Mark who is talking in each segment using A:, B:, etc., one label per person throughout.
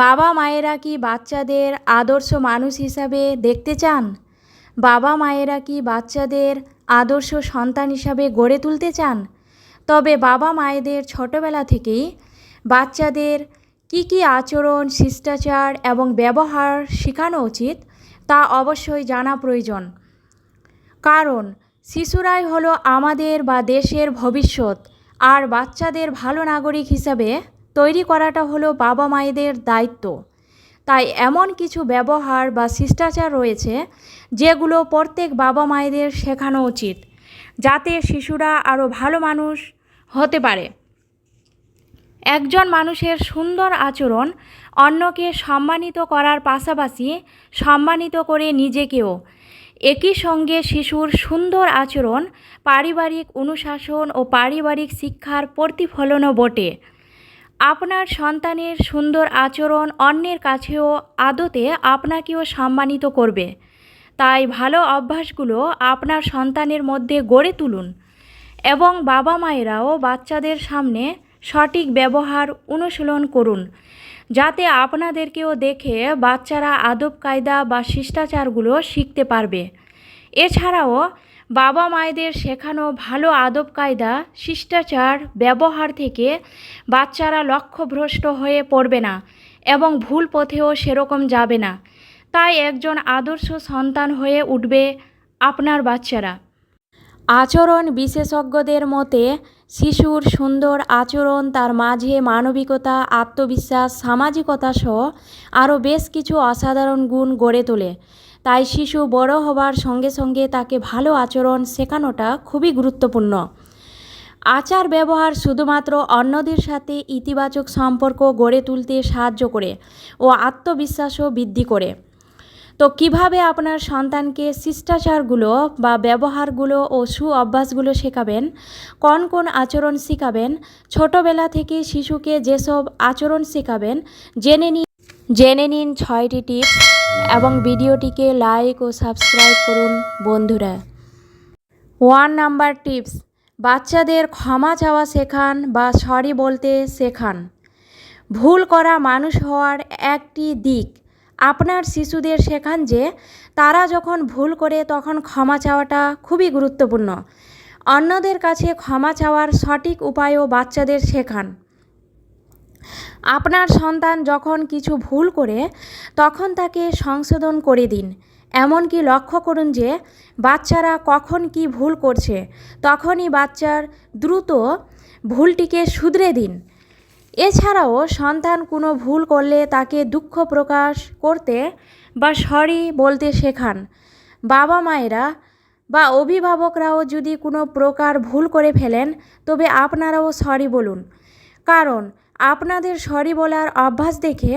A: বাবা মায়েরা কি বাচ্চাদের আদর্শ মানুষ হিসাবে দেখতে চান? বাবা মায়েরা কি বাচ্চাদের আদর্শ সন্তান হিসাবে গড়ে তুলতে চান? তবে বাবা মায়েদের ছোটোবেলা থেকেই বাচ্চাদের কী কী আচরণ, শিষ্টাচার এবং ব্যবহার শেখানো উচিত তা অবশ্যই জানা প্রয়োজন। কারণ, শিশুরাই হলো আমাদের বা দেশের ভবিষ্যৎ, আর বাচ্চাদের ভালো নাগরিক হিসাবে তৈরি করাটা হলো বাবা মায়েদের দায়িত্ব। তাই এমন কিছু ব্যবহার বা শিষ্টাচার রয়েছে, যেগুলো প্রত্যেক বাবা মায়েদের শেখানো উচিত, যাতে শিশুরা আরও ভালো মানুষ হতে পারে। একজন মানুষের সুন্দর আচরণ অন্যকে সম্মানিত করার পাশাপাশি সম্মানিত করে নিজেকেও। একই সঙ্গে শিশুর সুন্দর আচরণ পারিবারিক অনুশাসন ও পারিবারিক শিক্ষার প্রতিফলনও বটে। আপনার সন্তানের সুন্দর আচরণ অন্যের কাছেও আদতে আপনাকেও সম্মানিত করবে। তাই ভালো অভ্যাসগুলো আপনার সন্তানের মধ্যে গড়ে তুলুন এবং বাবা মায়েরাও বাচ্চাদের সামনে সঠিক ব্যবহার অনুশীলন করুন, যাতে আপনাদেরকেও দেখে বাচ্চারা আদব কায়দা বা শিষ্টাচারগুলো শিখতে পারবে। এছাড়াও বাবা মায়েদের শেখানো ভালো আদব কায়দা, শিষ্টাচার, ব্যবহার থেকে বাচ্চারা লক্ষ্যভ্রষ্ট হয়ে পড়বে না এবং ভুল পথেও সেরকম যাবে না। তাই একজন আদর্শ সন্তান হয়ে উঠবে আপনার বাচ্চারা। আচরণ বিশেষজ্ঞদের মতে, শিশুর সুন্দর আচরণ, তার মাঝে মানবিকতা, আত্মবিশ্বাস, সামাজিকতা সহ আরও বেশ কিছু অসাধারণ গুণ গড়ে তোলে। তাই শিশু বড় হবার সঙ্গে সঙ্গে তাকে ভালো আচরণ শেখানোটা খুবই গুরুত্বপূর্ণ। আচার ব্যবহার শুধুমাত্র অন্যদের সাথে ইতিবাচক সম্পর্ক গড়ে তুলতে সাহায্য করে ও আত্মবিশ্বাসও বৃদ্ধি করে। তো কীভাবে আপনার সন্তানকে শিষ্টাচারগুলো বা ব্যবহারগুলো ও সু অভ্যাসগুলো শেখাবেন, কোন কোন আচরণ শেখাবেন, ছোটোবেলা থেকে শিশুকে যেসব আচরণ শেখাবেন, জেনে নিন জেনে নিন ছয়টি টিপস এবং ভিডিওটিকে লাইক ও সাবস্ক্রাইব করুন বন্ধুরা। ওয়ান নাম্বার টিপস, বাচ্চাদের ক্ষমা চাওয়া শেখান বা সরি বলতে শেখান। ভুল করা মানুষ হওয়ার একটি দিক, আপনার শিশুদের শেখান যে তারা যখন ভুল করে তখন ক্ষমা চাওয়াটা খুবই গুরুত্বপূর্ণ। অন্যদের কাছে ক্ষমা চাওয়ার সঠিক উপায়ও বাচ্চাদের শেখান। আপনার সন্তান যখন কিছু ভুল করে, তখন তাকে সংশোধন করে দিন। এমনকি লক্ষ্য করুন যে, বাচ্চারা কখন কি ভুল করছে, তখনই বাচ্চার দ্রুত ভুলটিকে শুধরে দিন। এছাড়াও সন্তান কোনো ভুল করলে তাকে দুঃখ প্রকাশ করতে বা সরি বলতে শেখান। বাবা মায়েরা বা অভিভাবকরাও যদি কোনো প্রকার ভুল করে ফেলেন, তবে আপনারাও সরি বলুন। কারণ আপনাদের সরি বলার অভ্যাস দেখে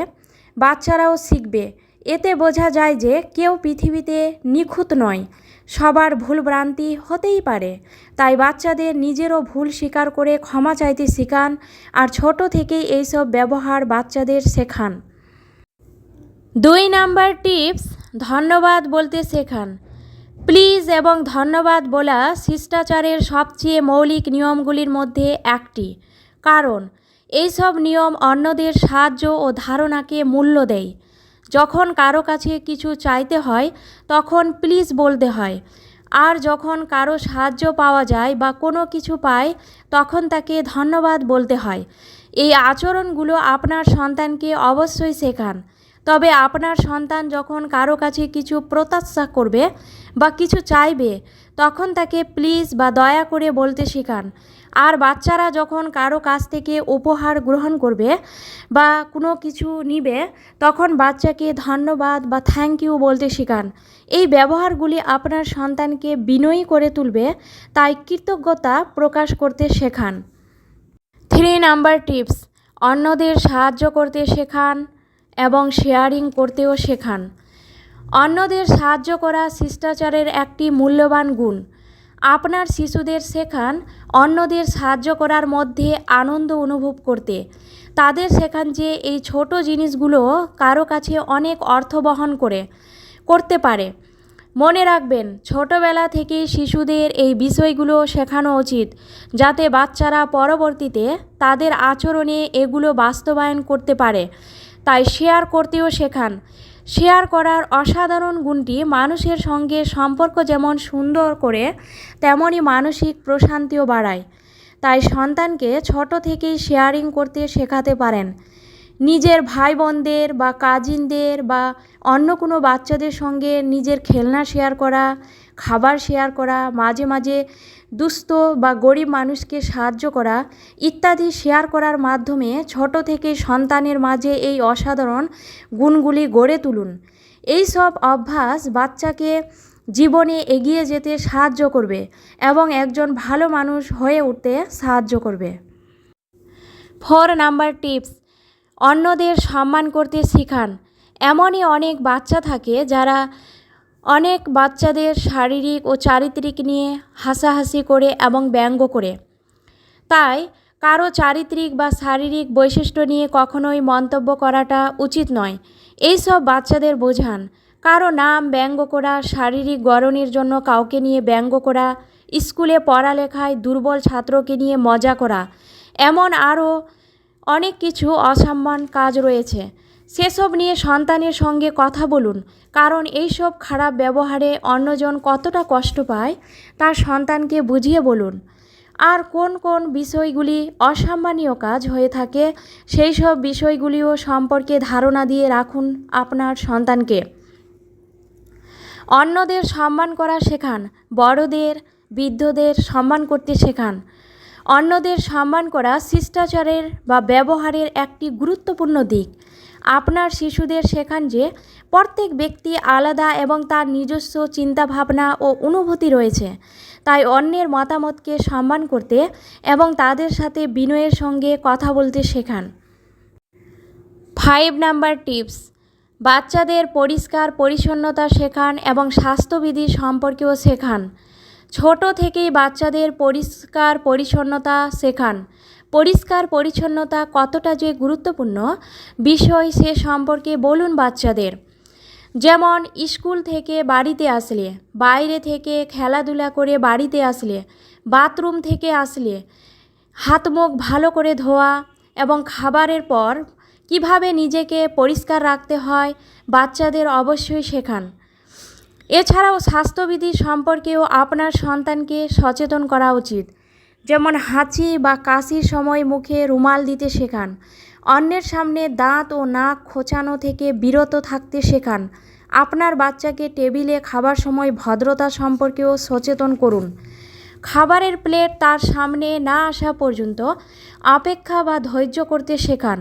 A: বাচ্চারাও শিখবে। এতে বোঝা যায় যে কেউ পৃথিবীতে নিখুঁত নয়, সবার ভুলভ্রান্তি হতেই পারে। তাই বাচ্চাদের নিজেরও ভুল স্বীকার করে ক্ষমা চাইতে শেখান আর ছোট থেকেই এইসব ব্যবহার বাচ্চাদের শেখান। দুই নাম্বার টিপস, ধন্যবাদ বলতে শেখান। প্লিজ এবং ধন্যবাদ বলা শিষ্টাচারের সবচেয়ে মৌলিক নিয়মগুলির মধ্যে একটি। কারণ এইসব নিয়ম অন্যদের সাহায্য ও ধারণাকে মূল্য দেয়। যখন কারও কাছে কিছু চাইতে হয়, তখন প্লিজ বলতে হয়। আর যখন কারও সাহায্য পাওয়া যায় বা কোনো কিছু পায়, তখন তাকে ধন্যবাদ বলতে হয়। এই আচরণগুলো আপনার সন্তানকে অবশ্যই শেখান। তবে আপনার সন্তান যখন কারও কাছে কিছু প্রত্যাশা করবে বা কিছু চাইবে, তখন তাকে প্লিজ বা দয়া করে বলতে শেখান। আর বাচ্চারা যখন কারও কাছ থেকে উপহার গ্রহণ করবে বা কোনো কিছু নিবে, তখন বাচ্চাকে ধন্যবাদ বা থ্যাংক ইউ বলতে শেখান। এই ব্যবহারগুলি আপনার সন্তানকে বিনয়ী করে তুলবে, তাই কৃতজ্ঞতা প্রকাশ করতে শেখান। থ্রি নাম্বার টিপস অন্যদের সাহায্য করতে শেখান এবং শেয়ারিং করতেও শেখান। অন্যদের সাহায্য করা শিষ্টাচারের একটি মূল্যবান গুণ। আপনার শিশুদের শেখান, অন্যদের সাহায্য করার মধ্যে আনন্দ অনুভব করতে। তাদের শেখান যে এই ছোট জিনিসগুলো কারও কাছে অনেক অর্থ বহন করে, করতে পারে। মনে রাখবেন, ছোটবেলা থেকেই শিশুদের এই বিষয়গুলো শেখানো উচিত, যাতে বাচ্চারা পরবর্তীতে তাদের আচরণে এগুলো বাস্তবায়ন করতে পারে। তাই শেয়ার করতেও শেখান। শেয়ার করার অসাধারণ গুণটি মানুষের সঙ্গে সম্পর্ক যেমন সুন্দর করে তেমনই মানসিক প্রশান্তিও বাড়ায়। তাই সন্তানকে ছোট থেকেই শেয়ারিং করতে শেখাতে পারেন। নিজের ভাই বোনদের বা কাজিনদের বা অন্য কোনো বাচ্চাদের সঙ্গে নিজের খেলনা শেয়ার করা, খাবার শেয়ার করা, মাঝে মাঝে দুস্থ বা গরিব মানুষকে সাহায্য করা ইত্যাদি শেয়ার করার মাধ্যমে ছোট থেকে সন্তানের মাঝে এই অসাধারণ গুণগুলি গড়ে তুলুন। এই সব অভ্যাস বাচ্চাকে জীবনে এগিয়ে যেতে সাহায্য করবে এবং একজন ভালো মানুষ হয়ে উঠতে সাহায্য করবে। ফোর নাম্বার টিপস অন্যদের সম্মান করতে শিখান। এমনই অনেক বাচ্চা থাকে যারা অনেক বাচ্চাদের শারীরিক ও চারিত্রিক নিয়ে হাসাহাসি করে এবং ব্যঙ্গ করে। তাই কারও চারিত্রিক বা শারীরিক বৈশিষ্ট্য নিয়ে কখনোই মন্তব্য করাটা উচিত নয়। এইসব বাচ্চাদের বোঝান। কারও নাম ব্যঙ্গ করা, শারীরিক গড়নের জন্য কাউকে নিয়ে ব্যঙ্গ করা, স্কুলে পড়ালেখায় দুর্বল ছাত্রকে নিয়ে মজা করা, এমন আরও অনেক কিছু অসম্মান কাজ রয়েছে। সেসব নিয়ে সন্তানের সঙ্গে কথা বলুন, কারণ এইসব খারাপ ব্যবহারে অন্যজন কতটা কষ্ট পায় তার সন্তানকে বুঝিয়ে বলুন। আর কোন কোন বিষয়গুলি অসম্মানীয় কাজ হয়ে থাকে, সেই সব বিষয়গুলিও সম্পর্কে ধারণা দিয়ে রাখুন আপনার সন্তানকে। অন্যদের সম্মান করা শেখান, বড়দের, বৃদ্ধদের সম্মান করতে শেখান। অন্যদের সম্মান করা শিষ্টাচারের বা ব্যবহারের একটি গুরুত্বপূর্ণ দিক। আপনার শিশুদের শেখান যে, প্রত্যেক ব্যক্তি আলাদা এবং তার নিজস্ব চিন্তাভাবনা ও অনুভূতি রয়েছে। তাই অন্যের মতামতকে সম্মান করতে এবং তাদের সাথে বিনয়ের সঙ্গে কথা বলতে শেখান। ফাইভ নাম্বার টিপস, বাচ্চাদের পরিষ্কার পরিচ্ছন্নতা শেখান এবং স্বাস্থ্যবিধি সম্পর্কেও শেখান। ছোট থেকেই বাচ্চাদের পরিষ্কার পরিচ্ছন্নতা শেখান। পরিষ্কার পরিচ্ছন্নতা কতটা যে গুরুত্বপূর্ণ, বিষয় সে সম্পর্কে বলুন বাচ্চাদের। যেমন, স্কুল থেকে বাড়িতে আসলে, বাইরে থেকে খেলাধুলা করে বাড়িতে আসলে, বাথরুম থেকে আসলে, হাত মুখ ভালো করে ধোয়া এবং খাবারের পর কীভাবে নিজেকে পরিষ্কার রাখতে হয়, বাচ্চাদের অবশ্যই শেখান। এছাড়াও স্বাস্থ্যবিধি সম্পর্কেও আপনার সন্তানকে সচেতন করা উচিত। যেমন হাঁচি বা কাশির সময় মুখে রুমাল দিতে শেখান। অন্যের সামনে দাঁত ও নাক খোঁচানো থেকে বিরত থাকতে শেখান। আপনার বাচ্চাকে টেবিলে খাবার সময় ভদ্রতা সম্পর্কেও সচেতন করুন। খাবারের প্লেট তার সামনে না আসা পর্যন্ত অপেক্ষা বা ধৈর্য করতে শেখান।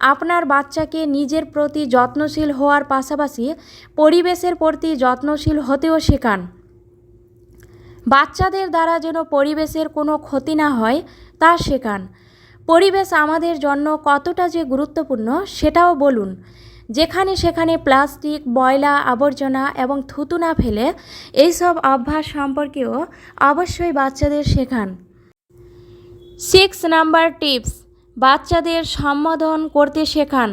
A: আপনার বাচ্চাকে নিজের প্রতি যত্নশীল হওয়ার পাশাপাশি পরিবেশের প্রতি যত্নশীল হতেও শেখান। বাচ্চাদের দ্বারা যেন পরিবেশের কোনো ক্ষতি না হয়, তা শেখান। পরিবেশ আমাদের জন্য কতটা যে গুরুত্বপূর্ণ, সেটাও বলুন। যেখানে সেখানে প্লাস্টিক, ময়লা, আবর্জনা এবং থুতু না ফেলে এইসব অভ্যাস সম্পর্কেও অবশ্যই বাচ্চাদের শেখান। Six number tips. বাচ্চাদের সম্বোধন করতে শেখান।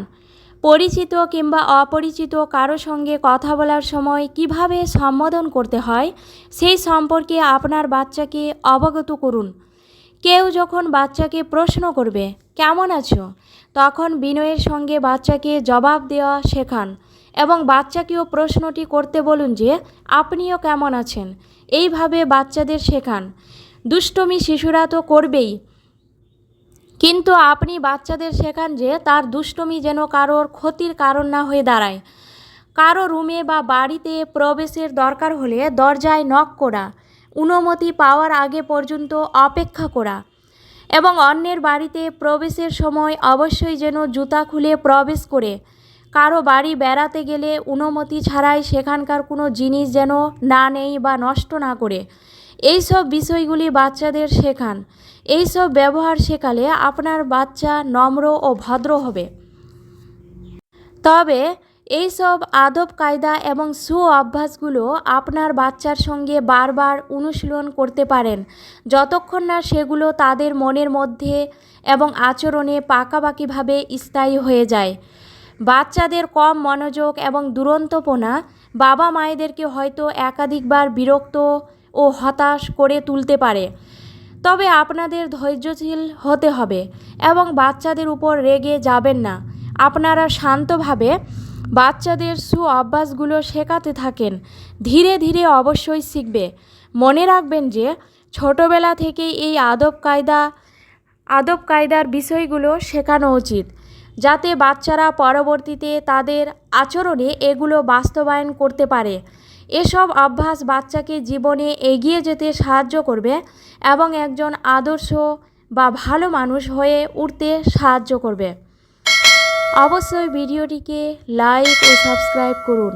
A: পরিচিত কিংবা অপরিচিত কারও সঙ্গে কথা বলার সময় কীভাবে সম্বোধন করতে হয়, সেই সম্পর্কে আপনার বাচ্চাকে অবগত করুন। কেউ যখন বাচ্চাকে প্রশ্ন করবে, কেমন আছো? তখন বিনয়ের সঙ্গে বাচ্চাকে জবাব দেওয়া শেখান এবং বাচ্চাকেও প্রশ্নটি করতে বলুন যে, আপনিও কেমন আছেন? এইভাবে বাচ্চাদের শেখান। দুষ্টমি শিশুরা তো করবেই। কিন্তু আপনি বাচ্চাদের শেখান যে তার দুষ্টমি যেন কারোর ক্ষতির কারণ না হয়ে দাঁড়ায়। কারও রুমে বা বাড়িতে প্রবেশের দরকার হলে দরজায় নক করা, অনুমতি পাওয়ার আগে পর্যন্ত অপেক্ষা করা এবং অন্যের বাড়িতে প্রবেশের সময় অবশ্যই যেন জুতা খুলে প্রবেশ করে। কারও বাড়ি বেড়াতে গেলে অনুমতি ছাড়াই সেখানকার কোনো জিনিস যেন না নেই বা নষ্ট না করে। এই সব বিষয়গুলি বাচ্চাদের শেখান। এই সব ব্যবহার শেখালে আপনার বাচ্চা নম্র ও ভদ্র হবে। তবে এই সব আদব কায়দা এবং সু অভ্যাসগুলো আপনার বাচ্চার সঙ্গে বারবার অনুশীলন করতে পারেন। যতক্ষণ না সেগুলো তাদের মনের মধ্যে এবং আচরণে পাকাপাকিভাবে স্থায়ী হয়ে যায়। বাচ্চাদের কম মনোযোগ এবং দুরন্তপনা বাবা মায়েদেরকে হয়তো একাধিকবার বিরক্ত ও হতাশ করে তুলতে পারে। তবে আপনাদের ধৈর্যশীল হতে হবে এবং বাচ্চাদের উপর রেগে যাবেন না। আপনারা শান্তভাবে বাচ্চাদের সু অভ্যাসগুলো শেখাতে থাকেন। ধীরে ধীরে অবশ্যই শিখবে। মনে রাখবেন যে ছোটোবেলা থেকেই এই আদব কায়দা, আদব কায়দার বিষয়গুলো শেখানো উচিত, যাতে বাচ্চারা পরবর্তীতে তাদের আচরণে এগুলো বাস্তবায়ন করতে পারে। এসব অভ্যাস বাচ্চাকে জীবনে এগিয়ে যেতে সাহায্য করবে এবং একজন আদর্শ বা ভালো মানুষ হয়ে উঠতে সাহায্য করবে। অবশ্যই ভিডিওটিকে লাইক ও সাবস্ক্রাইব করুন।